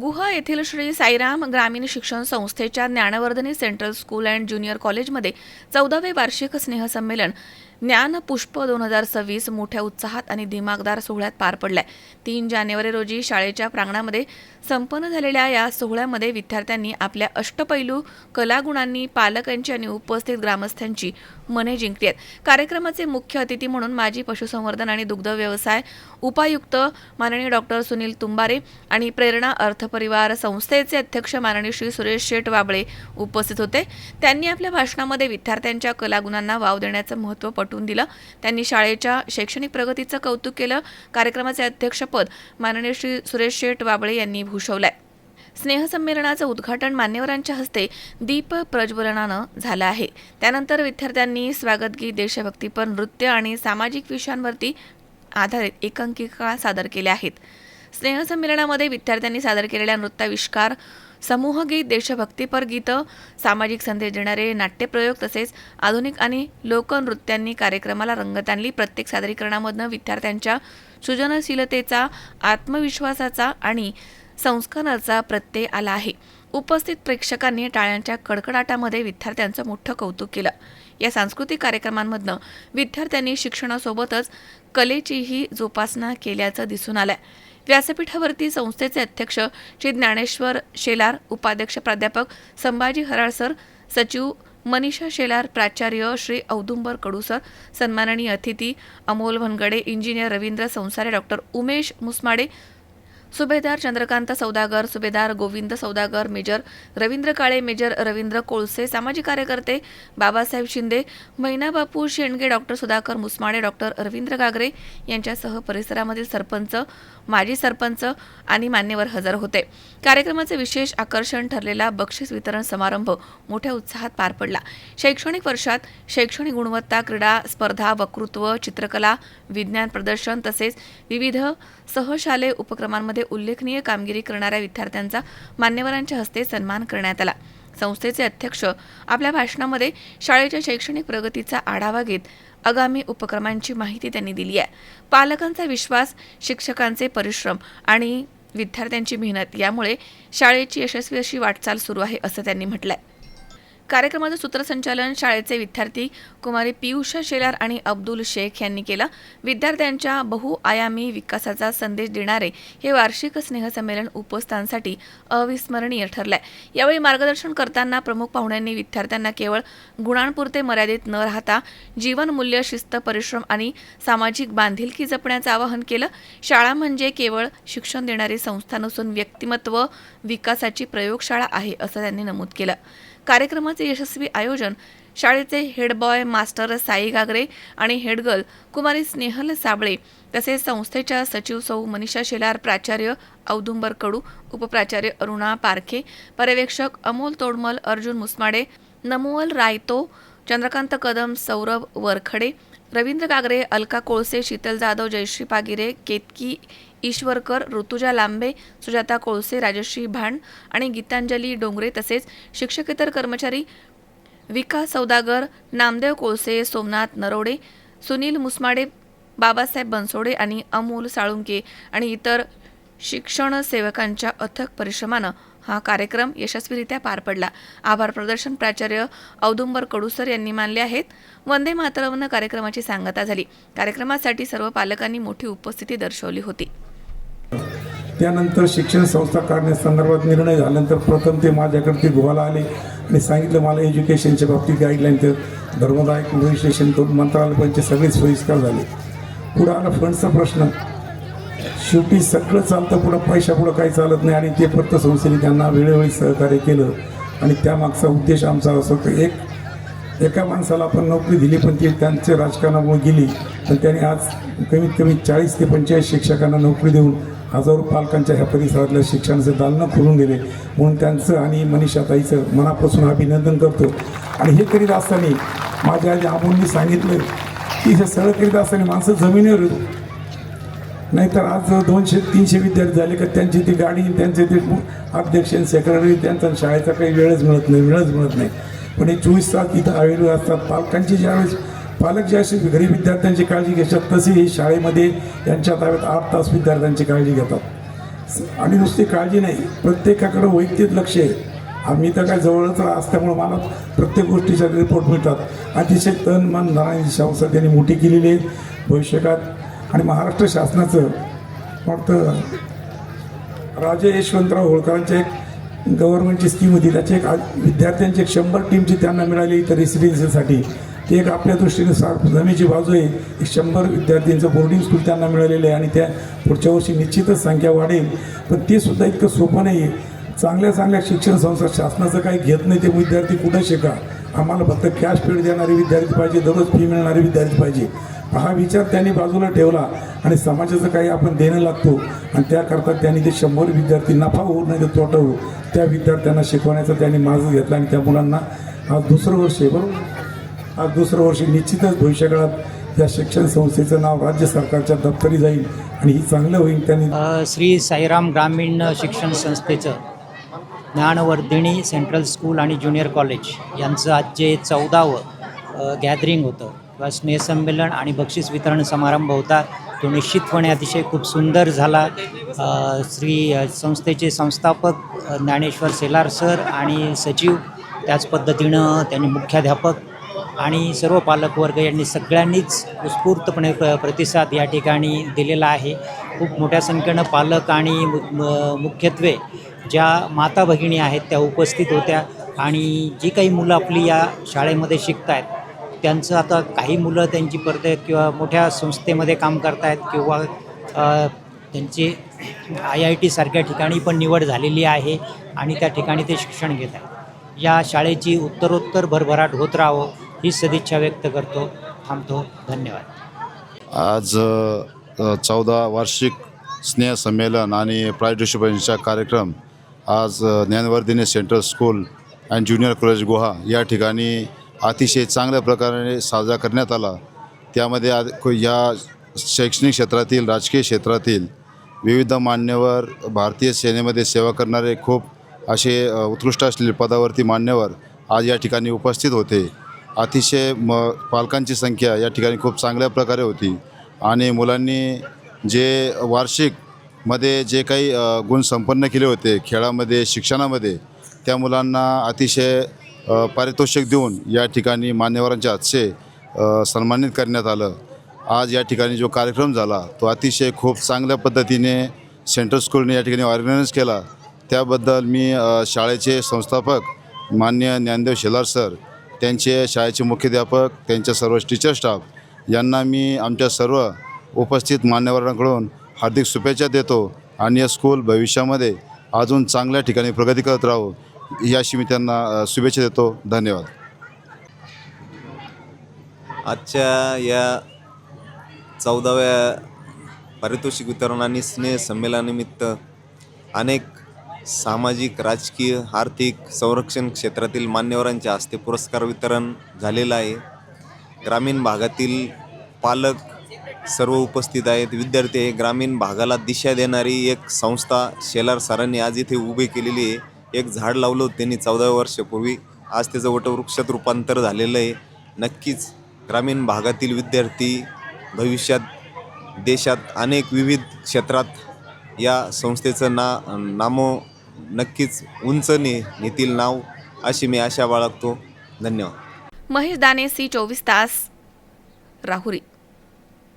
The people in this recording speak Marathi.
गुहा येथील श्री साईराम ग्रामीण शिक्षण संस्थेच्या Dnyanvardhini central school and junior कॉलेजमध्ये चौदावे वार्षिक स्नेहसंमेलन ज्ञान पुष्प दोन हजार सव्वीस मोठ्या उत्साहात आणि दिमागदार सोहळ्यात पार पडलाय. तीन जानेवारी रोजी शाळेच्या प्रांगणामध्ये संपन्न झालेल्या या सोहळ्यामध्ये विद्यार्थ्यांनी आपल्या अष्टपैलू कलागुणांनी पालकांची आणि उपस्थित ग्रामस्थांची मने जिंकली आहेत. कार्यक्रमाचे मुख्य अतिथी म्हणून माजी पशुसंवर्धन आणि दुग्ध व्यवसाय उपायुक्त माननीय डॉक्टर सुनील तुंबारे आणि प्रेरणा अर्थपरिवार संस्थेचे अध्यक्ष माननीय श्री सुरेश शेठ वाबळे उपस्थित होते. त्यांनी आपल्या भाषणामध्ये विद्यार्थ्यांच्या कलागुणांना वाव देण्याचं महत्त्व पटवून दिलं. त्यांनी शाळेच्या शैक्षणिक प्रगतीचं कौतुक केलं. कार्यक्रमाचे अध्यक्षपद माननीय श्री सुरेश शेठ बाबळे यांनी भूषवलंय. स्नेहसंमेलनाचं उद्घाटन मान्यवरांच्या हस्ते दीप प्रज्वलनानं झालं आहे. त्यानंतर विद्यार्थ्यांनी स्वागतगीत देशभक्तीपर नृत्य आणि सामाजिक विषयांवरती आधारित एकांकिका सादर केल्या आहेत. स्नेहसंमेलनामध्ये विद्यार्थ्यांनी सादर केलेल्या नृत्याविष्कार समूहगीत देशभक्तीपर गीतं सामाजिक संदेश देणारे नाट्यप्रयोग तसेच आधुनिक आणि लोकनृत्यांनी कार्यक्रमाला रंगत आणली. प्रत्येक सादरीकरणामधनं विद्यार्थ्यांच्या सृजनशीलतेचा आत्मविश्वासाचा आणि संस्काराचा प्रत्यय आला आहे. उपस्थित प्रेक्षकांनी टाळ्यांच्या कडकडाटामध्ये विद्यार्थ्यांचं मोठं कौतुक केलं. या सांस्कृतिक कार्यक्रमांमधनं विद्यार्थ्यांनी शिक्षणासोबतच कलेचीही जोपासना केल्याचं दिसून आलं व्यासपीठावरती संस्थेचे अध्यक्ष श्री ज्ञानेश्वर शेलार उपाध्यक्ष प्राध्यापक संभाजी हराळसर सचिव मनीषा शेलार प्राचार्य श्री औदुंबर कडूसर सन्माननीय अतिथी Amol Bhangade engineer Ravindra Sansare doctor Umesh Musmade subedar Chandrakant Saudagar subedar Govind Saudagar major Ravindra Kale major Ravindra Kolse सामाजिक कार्यकर्ते बाबासाहेब शिंदे मैनाबापू शेंडगे डॉक्टर सुधाकर मुसमाडे डॉक्टर रवींद्र गागरे यांच्यासह परिसरामधील सरपंच माजी सरपंच आणि मान्यवर हजर होते. कार्यक्रमाचे विशेष आकर्षण ठरलेला बक्षीस वितरण समारंभ मोठ्या उत्साहात पार पडला. शैक्षणिक वर्षात शैक्षणिक गुणवत्ता क्रीडा स्पर्धा वक्तृत्व चित्रकला विज्ञान प्रदर्शन तसेच विविध सहशालेय उपक्रमांमध्ये उल्लेखनीय कामगिरी करणाऱ्या विद्यार्थ्यांचा मान्यवरांच्या हस्ते सन्मान करण्यात आला. संस्थेचे अध्यक्ष आपल्या भाषणामध्ये शाळेच्या शैक्षणिक प्रगतीचा आढावा घेत आगामी उपक्रमांची माहिती त्यांनी दिली आहे. पालकांचा विश्वास शिक्षकांचे परिश्रम आणि विद्यार्थ्यांची मेहनत यामुळे शाळेची यशस्वी अशी वाटचाल सुरू आहे असं त्यांनी म्हटलंय. कार्यक्रमाचं सूत्रसंचालन शाळेचे विद्यार्थी कुमारी पियुषा शेलार आणि अब्दुल शेख यांनी केलं. विद्यार्थ्यांच्या बहुआयामी विकासाचा संदेश देणारे हे वार्षिक स्नेहसंमेलन उपस्थांसाठी अविस्मरणीय ठरलंय. यावेळी मार्गदर्शन करताना प्रमुख पाहुण्यांनी विद्यार्थ्यांना केवळ गुणांपुरते मर्यादित न राहता जीवनमूल्य शिस्त परिश्रम आणि सामाजिक बांधिलकी जपण्याचं आवाहन केलं. शाळा म्हणजे केवळ शिक्षण देणारी संस्था नसून व्यक्तिमत्व विकासाची प्रयोगशाळा आहे असं त्यांनी नमूद केलं. कार्यक्रमाचे यशस्वी आयोजन. शाळेचे हेडबॉय मास्टर साई गागरे आणि हेडगर्ल कुमारी स्नेहल साबळे तसेच संस्थेच्या सचिव सौ मनीषा शेलार प्राचार्य औदुंबर कडू उपप्राचार्य अरुणा पारखे पर्यवेक्षक अमोल तोडमल अर्जुन मुसमाडे नमोल रायतो चंद्रकांत कदम सौरभ वरखडे रवींद्र गागरे अलका कोळसे शीतल जाधव जयश्री पागिरे केतकी ईश्वरकर ऋतुजा लांबे सुजाता कोळसे राजश्री भांड आणि गीतांजली डोंगरे तसेच शिक्षकेतर कर्मचारी विकास सौदागर नामदेव कोळसे सोमनाथ नरोडे सुनील मुसमाडे बाबासाहेब बनसोडे आणि अमोल साळुंके आणि इतर शिक्षण सेवकांच्या अथक परिश्रमानं हा कार्यक्रम यशस्वीरित्या पार पडला. आभार प्रदर्शन प्राचार्य औदुंबर कडुसर यांनी मानले आहेत. वंदे मातरमनं कार्यक्रमाची सांगता झाली. कार्यक्रमासाठी सर्व पालकांनी मोठी उपस्थिती दर्शवली होती. त्यानंतर शिक्षण संस्था काढण्यासंदर्भात निर्णय झाल्यानंतर प्रथम ते माझ्याकडे ते गोवाला आले आणि सांगितलं मला एज्युकेशनच्या बाबतीत गाईडलाईन तर धर्मदायक रजिस्ट्रेशन करून मंत्रालयाचे सगळे सोयीस्कार झाले. पुढं आला फंडचा प्रश्न. शेवटी सगळं चालतं पुढं पैशा पुढं काही चालत नाही आणि ते फक्त संस्थेने त्यांना वेळोवेळी सहकार्य केलं. आणि त्यामागचा उद्देश आमचा असं होतं एक एका माणसाला आपण नोकरी दिली पण ती त्यांच्या राजकारणामुळे गेली पण त्याने आज कमीत कमी चाळीस ते पंचेचाळीस शिक्षकांना नोकरी देऊन हजारो पालकांच्या ह्या परिसरातल्या शिक्षणाचं दालनं खोलून दिले. म्हणून त्यांचं आणि मनीषाताईचं मनापासून अभिनंदन करतो. आणि हे करीत असताना माझ्या आजी आबूंनी सांगितलं की हे सगळं करीत असताना माणसं जमिनीवर नाहीतर आज दोनशे तीनशे विद्यार्थी झाले का त्यांची ती गाडी त्यांचे ते अध्यक्ष सेक्रेटरी त्यांचा शाळेचा काही वेळच मिळत नाही वेळच मिळत नाही. पण हे चोवीस तास इथं अवेलेबल असतात. पालकांची ज्यावेळेस पालक जे असे घरी विद्यार्थ्यांची काळजी घेतात तसे हे शाळेमध्ये यांच्या ताब्यात आठ तास विद्यार्थ्यांची काळजी घेतात. आणि नुसती काळजी नाही प्रत्येकाकडं वैयक्तिक लक्ष आहे. आम्ही तर काय जवळच असल्यामुळं मला प्रत्येक गोष्टीचा रिपोर्ट मिळतात. अतिशय तन मन धनाची संस्था त्यांनी मोठी केलेली आहे. भविष्यकाळात आणि महाराष्ट्र शासनाचं फक्त राजे यशवंतराव होळकरांच्या एक गव्हर्नमेंटची स्कीम होती. त्याची एक विद्यार्थ्यांची एक शंभर टीमची त्यांना मिळाली इथं रेसिडेन्सीसाठी ती एक आपल्या दृष्टीने सा जमेची बाजू आहे. एक शंभर विद्यार्थ्यांचं बोर्डिंग स्कूल त्यांना मिळालेलं आहे आणि त्या पुढच्या वर्षी निश्चितच संख्या वाढेल. पण ते सुद्धा इतकं सोपं नाही आहे चांगल्या चांगल्या शिक्षण संस्था शासनाचं काही घेत नाही. ते विद्यार्थी कुठं शिका? आम्हाला फक्त कॅश पेड देणारे विद्यार्थी पाहिजे. दररोज फी मिळणारे विद्यार्थी पाहिजे. हा विचार त्यांनी बाजूला ठेवला आणि समाजाचं काही आपण देणं लागतो आणि त्याकरता त्यांनी ते शंभर विद्यार्थी नफा होऊ नाही तर तोटा होऊ त्या विद्यार्थ्यांना शिकवण्याचा त्यांनी मार्ग घेतला आणि त्या मुलांना आज दुसरं वर्ष आहे बरोबर? आज दुसरं वर्ष निश्चितच भविष्यकाळात या शिक्षण संस्थेचं नाव राज्य सरकारच्या दप्तरी जाईल आणि ही चांगलं होईल त्यांनी श्री साईराम ग्रामीण शिक्षण संस्थेचं ज्ञानवर्धिनी सेंट्रल स्कूल आणि ज्युनियर कॉलेज यांचं आज जे चौदावं गॅदरिंग होतं. किंवा स्नेहसंमेलन आणि बक्षीस वितरण समारंभ होता. तो निश्चितपणे अतिशय खूप सुंदर झाला. श्री संस्थेचे संस्थापक ज्ञानेश्वर सेलार सर आणि सचिव त्याच पद्धतीनं त्यांनी मुख्याध्यापक आणि सर्व पालकवर्ग यांनी सगळ्यांनीच उत्स्फूर्तपणे प्र प्रतिसाद या ठिकाणी दिलेला आहे. खूप मोठ्या संख्येनं पालक आणि मुख्यत्वे ज्या माता भगिनी आहेत त्या उपस्थित होत्या. आणि जी काही मुलं आपली या शाळेमध्ये शिकत आहेत त्यांचं आता काही मुलं त्यांची परत किंवा मोठ्या संस्थेमध्ये काम करतायत किंवा त्यांची आय आय टीसारख्या ठिकाणी पण निवड झालेली आहे आणि त्या ठिकाणी ते शिक्षण घेत आहेत. या शाळेची उत्तरोत्तर भरभराट होत राहावं ही सदिच्छा व्यक्त करतो थांबतो धन्यवाद. आज चौदा वार्षिक स्नेहसंमेलन आणि प्राईज कार्यक्रम आज Dnyanvardhini central school and junior college Guha या ठिकाणी अतिशय चांगल्या प्रकारे साजरा करण्यात आला. त्यामध्ये आज या शैक्षणिक क्षेत्रातील राजकीय क्षेत्रातील विविध मान्यवर भारतीय सेनेमध्ये सेवा करणारे खूप असे उत्कृष्ट असलेले पदावरती मान्यवर आज या ठिकाणी उपस्थित होते. अतिशय म पालकांची संख्या या ठिकाणी खूप चांगल्या प्रकारे होती. आणि मुलांनी जे वार्षिकमध्ये जे काही गुण संपन्न केले होते खेळामध्ये शिक्षणामध्ये त्या मुलांना अतिशय पारितोषिक देऊन या ठिकाणी मान्यवरांच्या हातचे सन्मानित करण्यात आलं. आज या ठिकाणी जो कार्यक्रम झाला तो अतिशय खूप चांगल्या पद्धतीने सेंट्रल स्कूलने या ठिकाणी ऑर्गनाईज केला. त्याबद्दल मी शाळेचे संस्थापक मान्य ज्ञानदेव शेलार सर त्यांचे शाळेचे मुख्याध्यापक त्यांच्या सर्व टीचर स्टाफ यांना मी आमच्या सर्व उपस्थित मान्यवरांकडून हार्दिक शुभेच्छा देतो आणि या स्कूल भविष्यामध्ये अजून चांगल्या ठिकाणी प्रगती करत राहो. याशी मी त्यांना शुभेच्छा देतो. धन्यवाद. आजच्या या चौदाव्या पारितोषिक वितरण आणि स्नेह संमेलनानिमित्त अनेक सामाजिक राजकीय आर्थिक संरक्षण क्षेत्रातील मान्यवरांच्या हस्ते पुरस्कार वितरण झालेलं आहे. ग्रामीण भागातील पालक सर्व उपस्थित आहेत. विद्यार्थी आहे ग्रामीण भागाला दिशा देणारी एक संस्था शेलार सरांनी आज इथे उभी केलेली आहे. एक झाड लावलं होतं त्यांनी चौदाव्या वर्षापूर्वी. आज त्याचं वटवृक्षात रूपांतर झालेलं आहे. नक्कीच ग्रामीण भागातील विद्यार्थी भविष्यात देशात अनेक विविध क्षेत्रात या संस्थेचं ना नामो नक्कीच उंच ने नेतील नाव अशी मी आशा बाळगतो. धन्यवाद. महेश दाने सी चोवीस तास राहुरी.